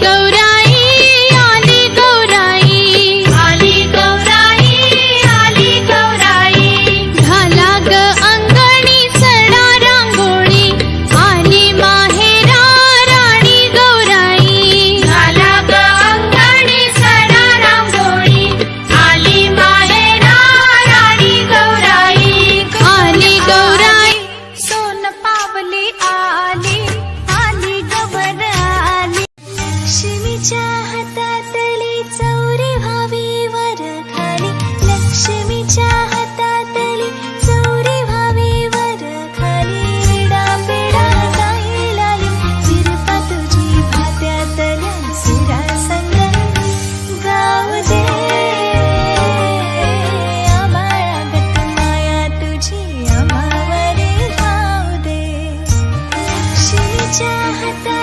go to चाहता